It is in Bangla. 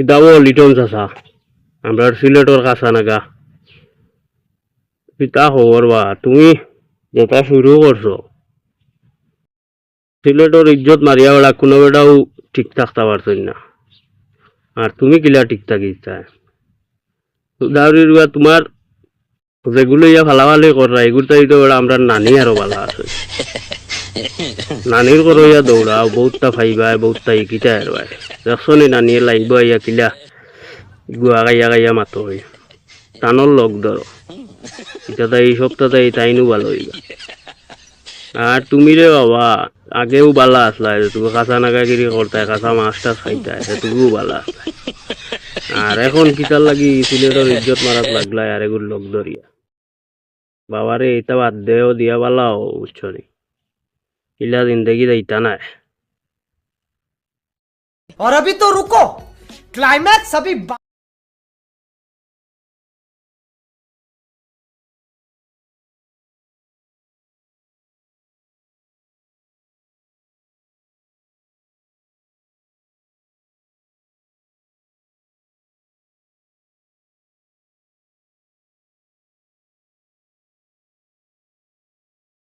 কিতাবো লিটন চাচা আমরা সিলেটর কাঁচা নাগা। পিতা খবর বা, তুমি যেটা শুরু করছ সিলেটর ইজ্জত মারিয়া বেড়া কোনো বেটাও ঠিক থাকতে পারছেন না আর তুমি কিলা ঠিক থাকি চায় দাউরির বা তোমার যেগুলো ইয়া ফালাফালি করা এগুলো তো বেড়া আমরা নানি আরও ভালো আছে। নানির করো ইয়া দৌড়াও বহুতটা ফাইবা বহুতটা ইকিটা আর ভাই দেখছ নি নানি লাগব ইয়া কিলা। গুয়া গাইয়া গাইয়া মাতো হই টানোর লগ ধরো এটা তাই এই সপ্তাহতে এই তাইনও ভালো হইবা আর তুমি রে বাবা, আগেও বালা আসলা তুমি কাঁচা নাগাগিরি করতায় কাঁচা মাছ টাছ খাইতায় তুমিও বালা আসলা আর এখন কিতার লাগি সিলেটের ইজ্জত মারাত লাগলাই আর এগুলো লগ ধরিয়া বাবারে এটা বাদ দেও, দিয়া বালাও নি? इला ज़िंदगी दैताना है और अभी तो रुको क्लाइमैक्स अभी